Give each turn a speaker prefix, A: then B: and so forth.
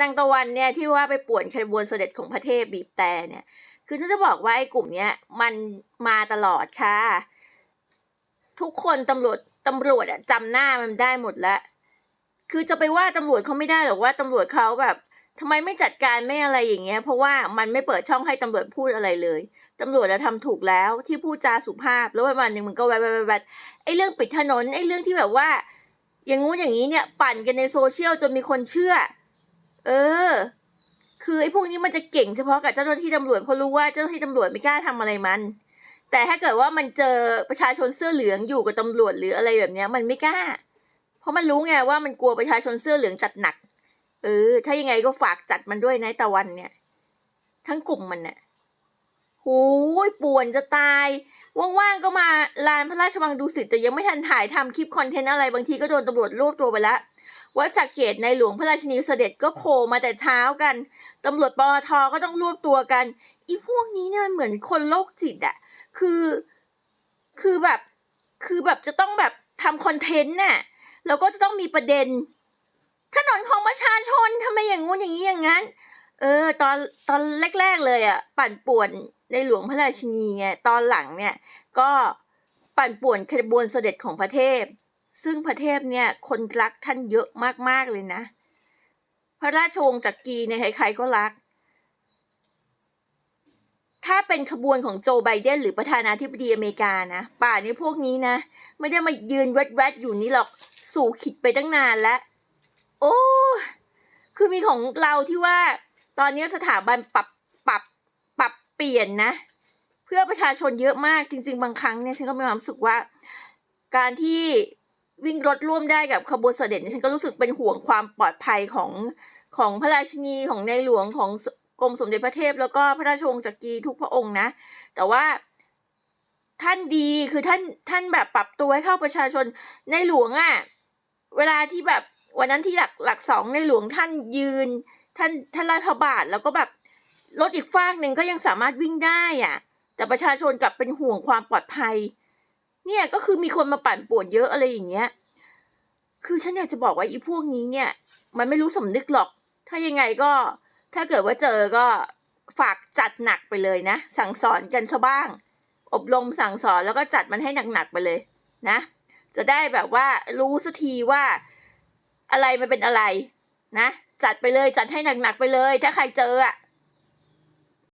A: นางตะวันเนี่ยที่ว่าไปป่วนขบวนเสด็จของพระเทพบีบแต่เนี่ย คือฉันจะบอกว่าไอ้กลุ่มเนี้ยมันมาตลอดค่ะ ทุกคนตำรวจตำรวจอะจำหน้ามันได้หมดแล้วคือจะไปว่าตำรวจเขาไม่ได้หรอกว่าตำรวจเขาแบบทำไมไม่จัดการไม่อะไรอย่างเงี้ย เพราะว่ามันไม่เปิดช่องให้ตำรวจพูดอะไรเลยตำรวจจะทำถูกแล้วที่พูดจาสุภาพ แล้ววันวันหนึ่งมันก็แวบแวบแวบแวบไอ้เรื่องปิดถนนไอ้เรื่องที่แบบว่า อย่างงู้นอย่างนี้เนี่ย ปั่นกันในโซเชียลจนมีคนเชื่อ เออ คือไอ้พวกนี้มันจะเก่งเฉพาะกับเจ้าหน้าที่ตำรวจเพราะรู้ว่าเจ้าหน้าที่ตำรวจไม่กล้าทำอะไรมัน แต่ถ้าเกิดว่ามันเจอประชาชนเสื้อเหลืองอยู่กับตำรวจหรืออะไรแบบเนี้ย มันไม่กล้า เพราะมันรู้ไงว่ามันกลัวประชาชนเสื้อเหลืองจัดหนัก เออ ถ้ายังไงก็ฝากจัดมันด้วยนะตะวันเนี่ย ทั้งกลุ่มมันเนี่ยโหยป่วนจะตาย ว่างๆก็มาลานพระราชวังดูสิตแต่ยังไม่ทันถ่ายทำคลิปคอนเทนต์อะไร บางทีก็โดนตำรวจรวบตัวไปแล้ว วัดสักเกตในหลวงพระราชินีเสด็จก็โผล่มาแต่เช้ากัน ตำรวจปอทก็ต้องรวบตัวกัน อีพวกนี้เนี่ยมันเหมือนคนโรคจิตอะคือ คือแบบ คือแบบจะต้องแบบทำคอนเทนต์น่ะ แล้วก็จะต้องมีประเด็น ถนนของประชาชนทำไมอย่างงู้นอย่างนี้อย่างนั้น เออ ตอนตอนแรก ๆ เลยอะปั่นป่วนในหลวงพระราชินีไง ตอนหลังเนี่ย ก็ปั่นป่วนขบวนเสด็จของพระเทพ ซึ่งพระเทพเนี่ยคนรักท่านเยอะมากๆเลยนะ พระราชวงศ์จักรีเนี่ยใครๆก็รัก ถ้าเป็นขบวนของโจไบเดนหรือประธานาธิบดีอเมริกานะ ป่านี้พวกนี้นะ ไม่ได้มายืนแวดๆอยู่นี่หรอกสู่ขิดไปตั้งนานแล้ว โอ้คือมีของเราที่ว่า ตอนนี้สถาบันปรับปรับปรับเปลี่ยนนะ เพื่อประชาชนเยอะมากจริง ๆ บางครั้งเนี่ยฉันก็มีความรู้สึกว่า การที่ วิ่งรถร่วมได้กับขบวนเสด็จเนี่ยฉันก็รู้สึกเป็นห่วงความปลอดภัยของของพระราชินีของในหลวงของกรมสมเด็จพระเทพ แล้วก็พระราชวงศ์จักรีทุกพระองค์นะ แต่ว่าท่านดีคือท่านท่านแบบปรับตัวให้เข้าประชาชนในหลวงอะ่ะเวลาที่แบบวันนั้นที่หลักหลักสองในหลวงท่านยืน ท่านท่านไล่พระบาทแล้วก็แบบรถอีกฟากหนึ่งก็ยังสามารถวิ่งได้อะ แต่ประชาชนกลับเป็นห่วงความปลอดภัย เนี่ยก็คือมีคนมาปั่นป่วนเยอะอะไรอย่างเงี้ย คือฉันอยากจะบอกว่าอีพวกนี้เนี่ย มันไม่รู้สำนึกหรอก ถ้ายังไงก็ ถ้าเกิดว่าเจอก็ฝากจัดหนักไปเลยนะ สั่งสอนกันซะบ้าง อบรมสั่งสอนแล้วก็จัดมันให้หนักๆไปเลยนะ จะได้แบบว่ารู้สักทีว่าอะไรมันเป็นอะไรนะ จัดไปเลยจัดให้หนักๆไปเลย ถ้าใครเจออะ